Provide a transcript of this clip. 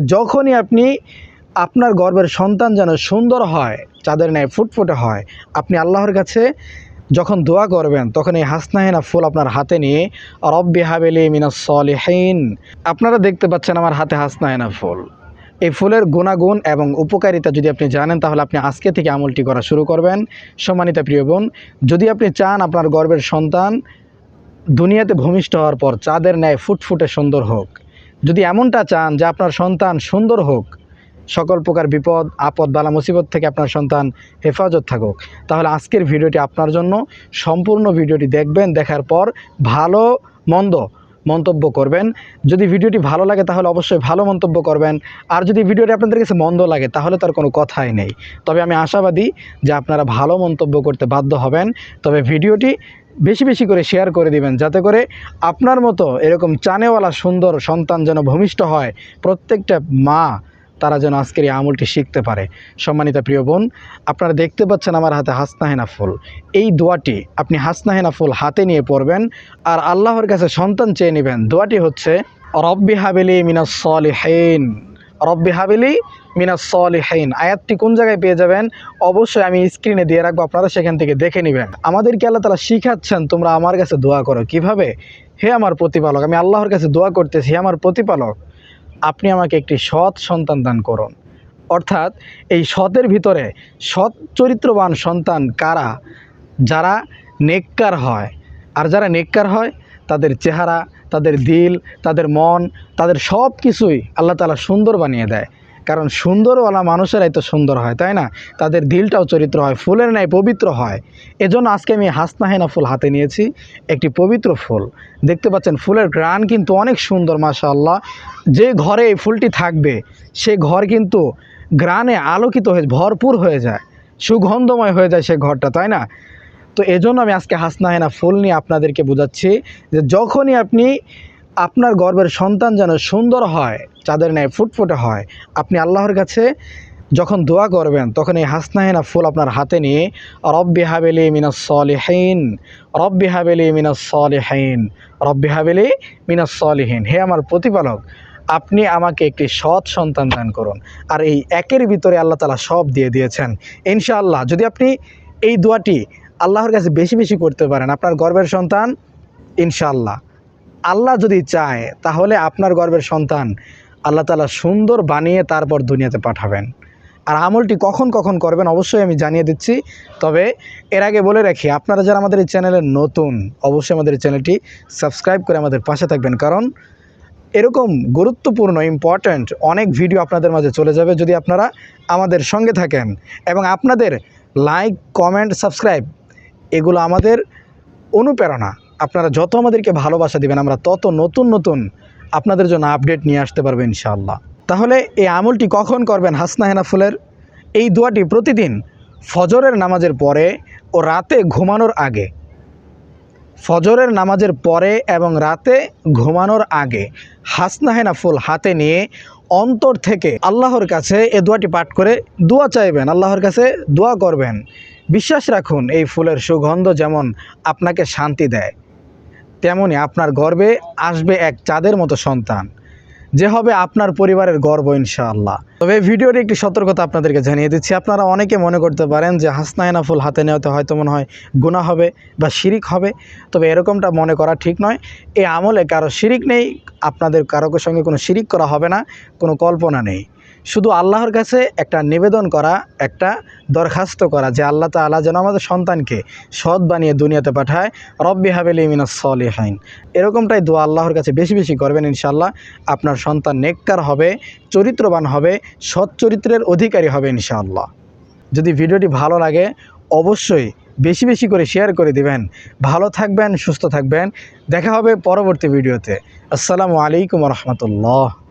যখনই আপনি আপনার গর্বের সন্তান যেন সুন্দর হয়, চাঁদের ন্যায় ফুটফুটে হয়, আপনি আল্লাহর কাছে যখন দোয়া করবেন, তখন এই হাসনাহেনা ফুল আপনার হাতে নিয়ে, রব্বি হাবেলি সলিহীন। আপনারা দেখতে পাচ্ছেন আমার হাতে হাসনাহেনা ফুল। এই ফুলের গুণাগুণ এবং উপকারিতা যদি আপনি জানেন, তাহলে আপনি আজকে থেকে আমলটি করা শুরু করবেন। সম্মানিত প্রিয় বোন, যদি আপনি চান আপনার গর্বের সন্তান দুনিয়াতে ভূমিষ্ঠ হওয়ার পর চাঁদের ন্যায় ফুটফুটে সুন্দর হোক যদি এমনটা চান যে আপনার সন্তান সুন্দর হোক, সকল প্রকার বিপদ, আপদ, বালা, মুসিবত থেকে আপনার সন্তান হেফাজত থাকুক, তাহলে আজকের ভিডিওটি আপনার জন্য সম্পূর্ণ ভিডিওটি দেখবেন, দেখার পর ভালো, মন্দ মন্তব্য করবেন। যদি ভিডিওটি ভালো লাগে তাহলে অবশ্যই ভালো মন্তব্য করবেন, আর যদি ভিডিওটি আপনাদের কাছে মন্দ লাগে তাহলে তার কোনো কথাই নেই। তবে আমি আশাবাদী যে আপনারা ভালো মন্তব্য করতে বাধ্য হবেন। তবে ভিডিওটি বেশি বেশি করে শেয়ার করে দিবেন, যাতে করে আপনার মতো এরকম চানেওয়ালা সুন্দর সন্তান যেন ভূমিষ্ঠ হয়, প্রত্যেকটা মা তারা যেন আজকের এই আমলটি শিখতে পারে। সম্মানিত প্রিয় বোন, আপনারা দেখতে পাচ্ছেন আমার হাতে হাসনাহেনা ফুল। এই দোয়াটি আপনি হাসনাহেনা ফুল হাতে নিয়ে পড়বেন আর আল্লাহর কাছে সন্তান চেয়ে নেবেন। দোয়াটি হচ্ছে, রব্বি হাবেলি মিনাস সলিহীন। রব্বি হাবেলি সলিহীন। আয়াতটি কোন জায়গায় পেয়ে যাবেন? অবশ্যই আমি স্ক্রিনে দিয়ে রাখব, আপনারা সেখান থেকে দেখে নেবেন। আমাদেরকে আল্লাহ তালা শিখাচ্ছেন, তোমরা আমার কাছে দোয়া করো। কীভাবে? হে আমার প্রতিপালক, আমি আল্লাহর কাছে দোয়া করতেছি, হে আমার প্রতিপালক, আপনি আমাকে একটি সৎ সন্তান দান করুন। অর্থাৎ, এই সতের ভিতরে সৎ চরিত্রবান সন্তান কারা? যারা নেককার হয়। আর যারা নেককার হয় তাদের চেহারা, তাদের দিল, তাদের মন, তাদের সব কিছুই আল্লাহ তালা সুন্দর বানিয়ে দেয়। কারণ সুন্দরওয়ালা মানুষেরাই তো সুন্দর হয়, তাই না? তাদের দিলটাও চরিত্র হয়, ফুলের ন্যায় পবিত্র হয়। এজন্য আজকে আমি হাসনাহেনা ফুল হাতে নিয়েছি, একটি পবিত্র ফুল। দেখতে পাচ্ছেন, ফুলের গ্রান কিন্তু অনেক সুন্দর মাশা আল্লাহ যে ঘরে এই ফুলটি থাকবে, সে ঘর কিন্তু গ্রানে আলোকিত হয়ে, ভরপুর হয়ে যায়, সুগন্ধময় হয়ে যায় সে ঘরটা, তাই না? তো এজন্য আমি আজকে হাসনা হেনা ফুল নিয়ে আপনাদেরকে বোঝাচ্ছি যে যখনই আপনি আপনার গর্বের সন্তান যেন সুন্দর হয়, চাঁদের ন্যায় ফুটফুটে হয়, আপনি আল্লাহর কাছে যখন দোয়া করবেন, তখন এই হাসনাহেনা ফুল আপনার হাতে নিয়ে রব্বি হাবেলি মিনাস সলিহীন, রব্বি হাবেলি মিনাস সলিহীন, রব্বি হাবেলি মিনাস সলিহীন। হে আমার প্রতিপালক, আপনি আমাকে একটি সৎ সন্তান দান করুন। আর এই একের ভিতরে আল্লাহ তালা সব দিয়ে দিয়েছেন। ইনশাআল্লাহ, যদি আপনি এই দোয়াটি আল্লাহর কাছে বেশি বেশি করতে পারেন আপনার গর্বের সন্তান ইনশাল্লাহ আল্লাহ যদি চায়, তাহলে আপনার গর্বের সন্তান আল্লাহ তালা সুন্দর বানিয়ে তারপর দুনিয়াতে পাঠাবেন। আর আমলটি কখন কখন করবেন অবশ্যই আমি জানিয়ে দিচ্ছি। তবে এর আগে বলে রাখি, আপনারা যারা আমাদের এই চ্যানেলের নতুন, অবশ্যই আমাদের এই চ্যানেলটি সাবস্ক্রাইব করে আমাদের পাশে থাকবেন। কারণ এরকম গুরুত্বপূর্ণ ইম্পর্ট্যান্ট অনেক ভিডিও আপনাদের মাঝে চলে যাবে যদি আপনারা আমাদের সঙ্গে থাকেন। এবং আপনাদের লাইক কমেন্ট সাবস্ক্রাইব এগুলো আমাদের অনুপ্রেরণা। আপনারা যত আমাদেরকে ভালোবাসা দিবেন, আমরা তত নতুন নতুন আপনাদের জন্য আপডেট নিয়ে আসতে পারব ইনশাআল্লাহ। তাহলে এই আমলটি কখন করবেন হাসনাহেনা ফুলের? এই দোয়াটি প্রতিদিন ফজরের নামাজের পরে ও রাতে ঘুমানোর আগে। ফজরের নামাজের পরে এবং রাতে ঘুমানোর আগে হাসনাহেনা ফুল হাতে নিয়ে অন্তর থেকে আল্লাহর কাছে এ দোয়াটি পাঠ করে দোয়া চাইবেন, আল্লাহর কাছে দোয়া করবেন। বিশ্বাস রাখুন, এই ফুলের সুগন্ধ যেমন আপনাকে শান্তি দেয়, তেমনি আপনার গর্বে আসবে এক চাঁদের মতো সন্তান, যে হবে আপনার পরিবারের গর্ব ইনশাআল্লাহ। তবে এই ভিডিওটি একটি সতর্কতা আপনাদেরকে জানিয়ে দিচ্ছি, আপনারা অনেকে মনে করতে পারেন যে হাসনায়না ফুল হাতে নেওয়াতে হয়তো মনে হয় গুণা হবে বা শিরিক হবে, তবে এরকমটা মনে করা ঠিক নয়। এই আমলে কারও শিরিক নেই, আপনাদের কারোর সঙ্গে কোনো শিরিক করা হবে না, কোনো কল্পনা নেই। শুধু আল্লাহর কাছে একটা নিবেদন করা, একটা দরখাস্ত করা যে আল্লাহ তাআলা যেন আমাদের সন্তানকে সৎ বানিয়ে দুনিয়াতে পাঠায়। রব্বি হাবেলি মিনাস সলিহাইন এরকমটাই দোয়া আল্লাহর কাছে বেশি বেশি করবেন ইনশাল্লাহ আপনার সন্তান নেককার হবে, চরিত্রবান হবে, সৎ চরিত্রের অধিকারী হবে ইনশাআল্লাহ। যদি ভিডিওটি ভালো লাগে, অবশ্যই বেশি বেশি করে শেয়ার করে দিবেন। ভালো থাকবেন, সুস্থ থাকবেন। দেখা হবে পরবর্তী ভিডিওতে। আসসালামু আলাইকুম রহমতুল্লাহ।